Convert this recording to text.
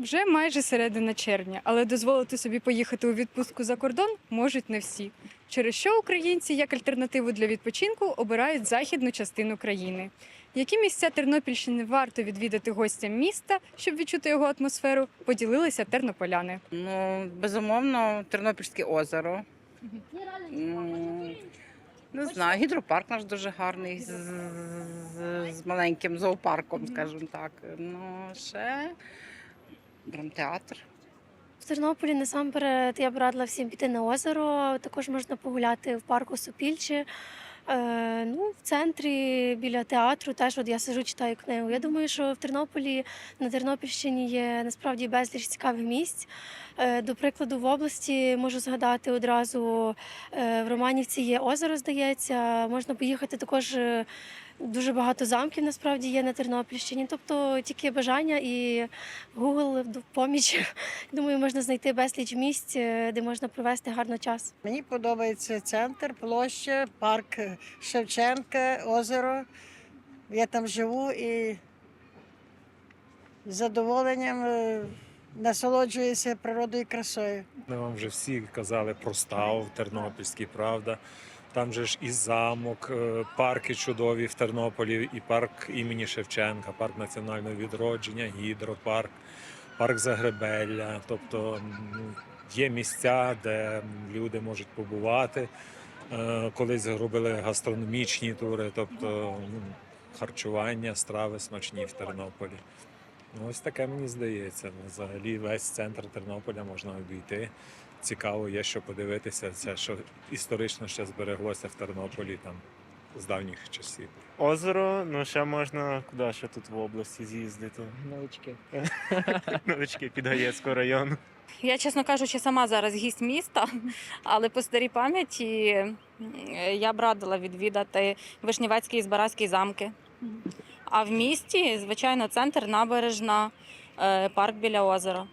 Вже майже середина червня, але дозволити собі поїхати у відпустку за кордон можуть не всі. Через що українці як альтернативу для відпочинку обирають західну частину країни. Які місця Тернопільщини варто відвідати гостям міста, щоб відчути його атмосферу, поділилися тернополяни. Ну, безумовно, Тернопільське озеро. Не знаю, гідропарк наш дуже гарний з, з, з маленьким зоопарком, скажімо так. Ну, ще драмтеатр. В Тернополі насамперед я б радила всім піти на озеро. Також можна погуляти в парку Сопільчі. Е, ну, в центрі біля театру теж от я сижу, читаю книгу. Я думаю, що в Тернополі на Тернопільщині є насправді безліч цікавих місць. Е, до прикладу, в області можу згадати одразу е, в Романівці є озеро, здається. Можна поїхати також. Дуже багато замків насправді є на Тернопільщині. Тобто тільки бажання і Google в поміч. Думаю, можна знайти безліч місць, е, де можна провести гарно час. Мені подобається центр, площа, парк Шевченка, озеро. Я там живу і з задоволенням е, насолоджуюся природою і красою. Ми вам вже всі казали про став Тернопільський, правда. Там же ж і замок, е, парки чудові в Тернополі, і парк імені Шевченка, парк національного відродження, гідропарк, парк Загребелля. Тобто є місця, де люди можуть побувати. Е, Колись робили гастрономічні тури, тобто харчування, страви смачні в Тернополі. Ну, ось таке мені здається. Взагалі весь центр Тернополя можна обійти. Цікаво є, що подивитися, це що історично ще збереглося в Тернополі там з давніх часів. Озеро, ну ще можна куди ще тут в області з'їздити. Новички. Новички під Гаєцького району. Я, чесно кажучи, сама зараз гість міста, але по старій пам'яті я б радила відвідати Вишнівецький і Збаразький замки. А в місті, звичайно, центр, набережна, е, парк біля озера.